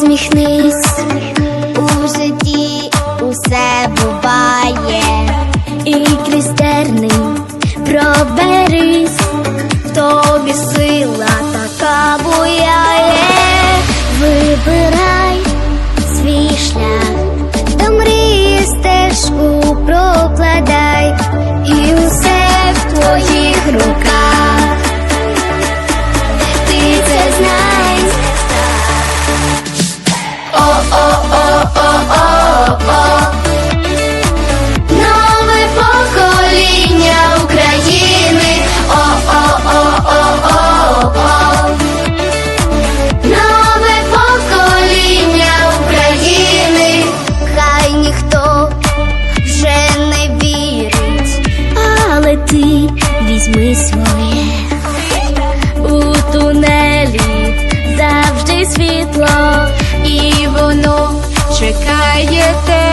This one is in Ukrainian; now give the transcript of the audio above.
Усміхнись, у житті усе буває, і крізь терни проберись, в тобі сила така буяє, візьми у тунелі завжди світло, і воно чекає тебе.